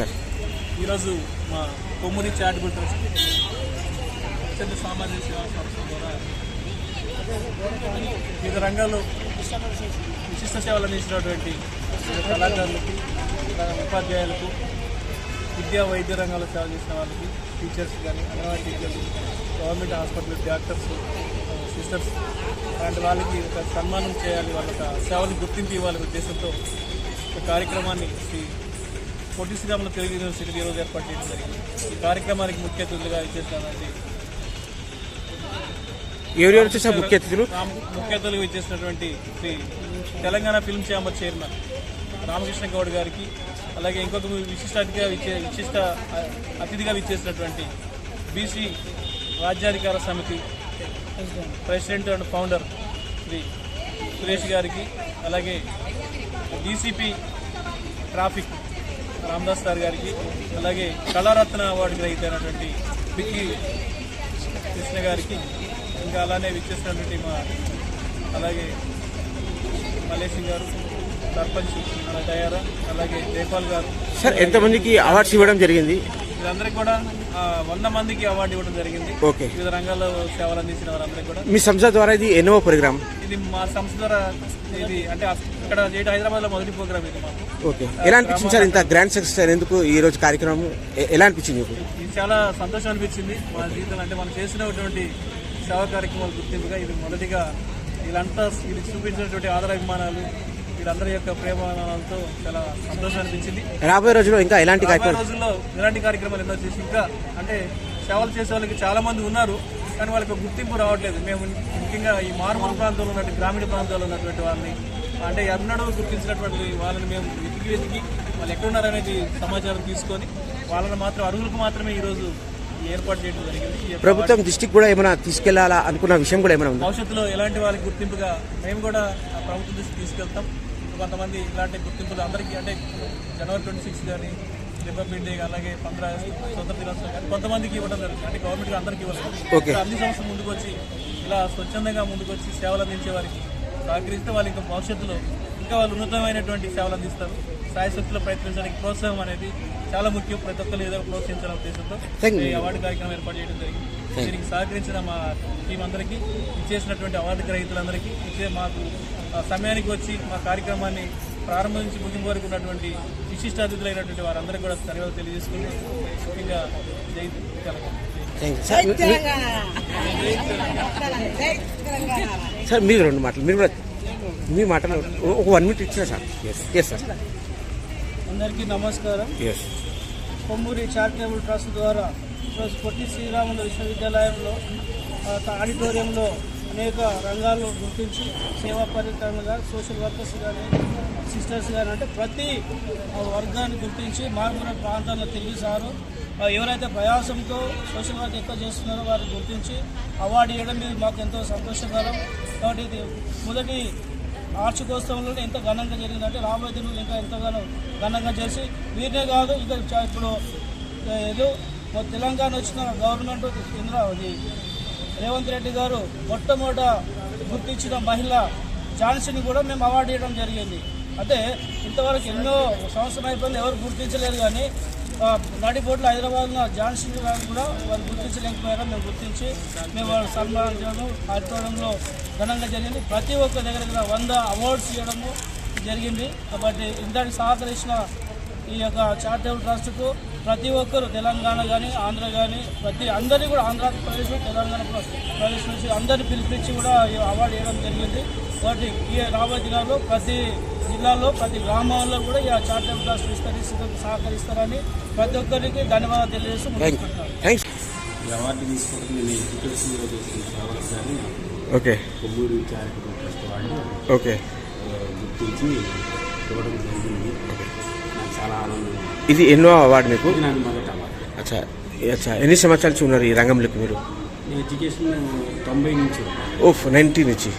ఈరోజు మా Kommuri charitable trust అత్యంత సామాజిక సేవా సంస్థ ద్వారా వివిధ రంగాల్లో విశిష్ట సేవలు అందించినటువంటి కళాకారులకు ఉపాధ్యాయులకు విద్యా వైద్య రంగాల్లో సేవ చేసిన వాళ్ళకి టీచర్స్ కానీ అంగన్వాడీ టీచర్లు గవర్నమెంట్ హాస్పిటల్ డాక్టర్స్ సిస్టర్స్ అలాంటి వాళ్ళకి ఒక సన్మానం చేయాలి వాళ్ళ యొక్క సేవలు గుర్తింపు ఇవ్వాలి ఉద్దేశంతో ఒక కార్యక్రమాన్ని శ్రీ పొట్టి శ్రీరాములు తెలుగు యూనివర్సిటీ ఈరోజు ఏర్పాటు చేయడం జరిగింది. ఈ కార్యక్రమానికి ముఖ్య అతిథులుగా ఇచ్చేస్తానండి ఎవరెవరు వచ్చేసారు? ముఖ్య అతిథులు? ముఖ్య అతిథులుగా ఇచ్చేసినటువంటి Sri Telangana film chamber chairman Ramakrishna Goud గారికి అలాగే ఇంకొక విశిష్ట అతిథిగా ఇచ్చే విశిష్ట అతిథిగా ఇచ్చేసినటువంటి BC Rajyadhikara Samiti president and founder Sri Suresh గారికి అలాగే డీసీపీ ట్రాఫిక్ రామదాస్ సార్ గారికి అలాగే కళారత్న అవార్డు గ్రహీత అయినటువంటి పిక్కి కృష్ణ గారికి ఇంకా అలానే విచ్చేసినటువంటి మా అలాగే మల్లేశం గారు సర్పంచ్ మన దయారా అలాగే జైపాల్ గారు. సార్ ఎంతమందికి అవార్డ్స్ ఇవ్వడం జరిగింది? వీళ్ళందరికీ కూడా వంద మందికి అవార్డు ఇవ్వడం జరిగింది. ఓకే. వివిధ రంగాల్లో సేవలు అందించిన వారందరికీ కూడా. మీ సంస్థ ద్వారా ఇది ఎన్నో ప్రోగ్రామ్? ఇది మా సంస్థ ద్వారా ఇది అంటే ఇక్కడ హైదరాబాద్లో మొదటి ప్రోగ్రామ్ ఇది మాకు. ఓకే. ఎలా అనిపించింది సార్ ఇంత గ్రాండ్ సక్సెస్ ఎందుకు ఈ రోజు కార్యక్రమం? ఎలా అనిపించింది మీకు? ఇది చాలా సంతోషం అనిపించింది. మా జీవితంలో అంటే మనం చేసినటువంటి సేవా కార్యక్రమాలు గుర్తింపుగా ఇది మొదటిగా వీళ్ళంతా ఇది చూపించినటువంటి ఆదరాభిమానాలు వీళ్ళందరి యొక్క ప్రేమాభిమానాలతో చాలా సంతోషం అనిపించింది. రాబోయే రోజుల్లో ఇంకా ఎలాంటి రోజుల్లో ఇలాంటి కార్యక్రమాలు ఎన్నో చేసి ఇంకా అంటే సేవలు చేసే వాళ్ళకి చాలా మంది ఉన్నారు కానీ వాళ్ళకి గుర్తింపు రావట్లేదు. మేము ముఖ్యంగా ఈ మారుమూల ప్రాంతంలో ఉన్నటువంటి గ్రామీణ ప్రాంతాల్లో ఉన్నటువంటి వాళ్ళని అంటే ఎన్నడూ గుర్తించినటువంటి వాళ్ళని మేము వెతికి వెతికి వాళ్ళు ఎక్కడున్నారనేది సమాచారం తీసుకొని వాళ్ళని మాత్రం అరుగులకు మాత్రమే ఈరోజు ఏర్పాటు చేయడం జరిగింది. ప్రభుత్వం దృష్టికి కూడా ఏమైనా తీసుకెళ్ళాలా అనుకున్న విషయం కూడా ఏమైనా ఉందా? భవిష్యత్తులో ఎలాంటి వాళ్ళకి గుర్తింపుగా మేము కూడా ప్రభుత్వం దృష్టికి తీసుకెళ్తాం. కొంతమంది ఇలాంటి గుర్తింపులు అందరికీ అంటే జనవరి ట్వంటీ సిక్స్ కానీ రిపబ్లిక్ డే అలాగే పంద్ర స్వతంత్ర దినోత్సవం కానీ కొంతమందికి ఇవ్వడం జరుగుతుంది. అంటే గవర్నమెంట్ అందరికీ ఇవ్వలేదు అన్ని సంస్థలు ముందుకు వచ్చి ఇలా స్వచ్ఛందంగా ముందుకు వచ్చి సేవలు అందించే వారికి సహకరిస్తే వాళ్ళు ఇంకా భవిష్యత్తులో ఇంకా వాళ్ళు ఉన్నతమైనటువంటి సేవలు అందిస్తారు. సాయశక్తిలో ప్రయత్నించడానికి ప్రోత్సాహం అనేది చాలా ముఖ్యం. ప్రతి ఒక్కరు ఏదో ప్రోత్సహించాలనే ఉద్దేశంతో. ఈ అవార్డు కార్యక్రమం ఏర్పాటు చేయడం జరిగింది. దీనికి సహకరించిన మా టీం అందరికీ ఇచ్చేసినటువంటి అవార్డు గ్రహీతలందరికీ ఇచ్చే మాకు సమయానికి వచ్చి మా కార్యక్రమాన్ని ప్రారంభించి ముగింపు వరకు ఉన్నటువంటి విశిష్ట అతిథులైనటువంటి వారందరికీ కూడా ధన్యవాదాలు తెలియజేసుకుని ముఖ్యంగా జై తెలంగాణ. సార్ మీరు రెండు మాటలు. మీరు కూడా మీ మాటలు ఒక వన్ మినిట్ ఇచ్చిన సార్. ఎస్ ఎస్ సార్ అందరికీ నమస్కారం. ఎస్ కొమ్మూరి చారిటబుల్ ట్రస్ట్ ద్వారా ఈరోజు పొట్టి శ్రీరాములు విశ్వవిద్యాలయంలో ఆడిటోరియంలో అనేక రంగాల్లో గుర్తించి సేవా పరికరంగా సోషల్ వర్కర్స్ కానీ సిస్టర్స్ కానీ అంటే ప్రతి వర్గాన్ని గుర్తించి మారుమూల ప్రాంతాల్లో తిరిగి సారు ఎవరైతే ప్రయాసంతో సోషల్ వర్క్ ఎక్కువ చేస్తున్నారో వారిని గుర్తించి అవార్డు ఇవ్వడం ఇది మాకు ఎంతో సంతోషకరం. కాబట్టి ఇది మొదటి వార్షికోత్సవంలో ఎంతో ఘనంగా జరిగిందంటే రాబోయే దినం ఇంకా ఎంతగానో ఘనంగా చేసి వీరినే కాదు ఇంకా ఇప్పుడు ఏదో తెలంగాణ వచ్చిన గవర్నమెంట్ కేంద్ర అది. రేవంత్ రెడ్డి గారు మొట్టమొదట గుర్తించిన మహిళ ఝాన్సీని కూడా మేము అవార్డు ఇవ్వడం జరిగింది. అంటే ఇంతవరకు ఎన్నో సంవత్సరం అయిపోయింది ఎవరు గుర్తించలేదు కానీ నడిపోట్లు హైదరాబాద్లో ఝాన్సీ గారు కూడా వారు గుర్తించలేకపోయారు మేము గుర్తించి మేము వాళ్ళు సన్మానించడం ఆడుకోవడంలో ఘనంగా జరిగింది. ప్రతి ఒక్క దగ్గర దగ్గర వంద అవార్డ్స్ ఇవ్వడము జరిగింది. కాబట్టి ఇంతటి సహకరించిన ఈ యొక్క చారిటబుల్ ట్రస్ట్కు ప్రతి ఒక్కరు తెలంగాణ కానీ ఆంధ్ర కానీ ప్రతి అందరినీ కూడా ఆంధ్రప్రదేశ్ తెలంగాణ ప్రదేశ్ నుంచి అందరిని పిలిపించి కూడా ఈ అవార్డు ఇవ్వడం జరిగింది. కాబట్టి ఈ రాబోయే దినాల్లో ప్రతి జిల్లాలో ప్రతి గ్రామాల్లో కూడా ఈ చారిటబుల్ ట్రస్ట్ విస్తరిస్తూ సహకరిస్తారని ప్రతి ఒక్కరికి ధన్యవాదాలు తెలియజేస్తూ ఈ అవార్డు తీసుకోవడం నేను ఎడ్యుకేషన్లో చేసిన సేవలకు కానీ ఓకే కొమ్మూరు చారిటబుల్ ట్రస్ట్ వాళ్ళు ఓకే గుర్తించి ఇవ్వడం జరిగింది. చాలా ఆనందం. ఇది ఎన్నో అవార్డు మీకు? అచ్చా అచ్చా. ఎన్ని సంవత్సరాల నుంచి ఉన్నారు ఈ రంగంలోకి మీరు? ఎడ్యుకేషన్ తొంభై నుంచి. ఓఫ్ నైన్టీ నుంచి.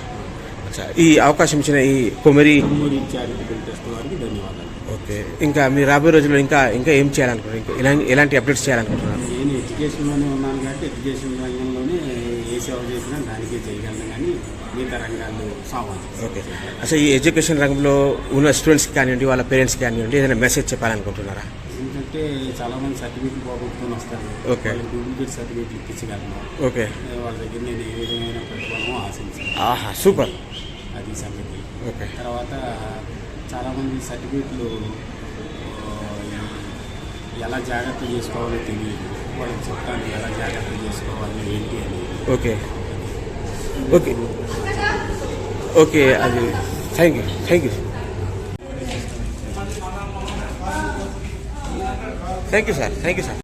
అచ్చా ఈ అవకాశం ఇచ్చిన ఈ ధన్యవాదాలు. ఓకే ఇంకా మీరు రాబోయే రోజుల్లో ఇంకా ఇంకా ఏం చేయాలనుకుంటున్నారు? ఇంకా ఎలాంటి అప్డేట్స్ చేయాలనుకుంటున్నారు? నేను ఎడ్యుకేషన్లోనే ఉన్నాను కాబట్టి ఎడ్యుకేషన్ రంగంలోనే సేవ చేసినా దానికే చేయగలను కానీ మిగతా రంగాలు సావాలి. ఓకే. అసలు ఈ ఎడ్యుకేషన్ రంగంలో ఉన్న స్టూడెంట్స్కి కానివ్వండి వాళ్ళ పేరెంట్స్కి కానివ్వండి ఏదైనా మెసేజ్ చెప్పాలనుకుంటున్నారా? ఎందుకంటే ఏంటంటే చాలా మంది సర్టిఫికేట్ పోగొట్టుకొని వస్తారు. ఓకే. డూప్లికేట్ సర్టిఫికేట్ ఇప్పించగలను. ఓకే. వాళ్ళ దగ్గర నేను ఏ విధమైన ప్రతిఫలం ఆశించాను. ఆహా సూపర్. అది సంగతి. ఓకే. తర్వాత చాలామంది సర్టిఫికేట్లు ఎలా జాగ్రత్త చేసుకోవాలో తెలియదు. వాళ్ళకి చెప్తాను ఎలా జాగ్రత్త చేసుకోవాలి ఏంటి అని ఓకే ఓకే ఓకే అది thank you thank you thank you sir thank you sir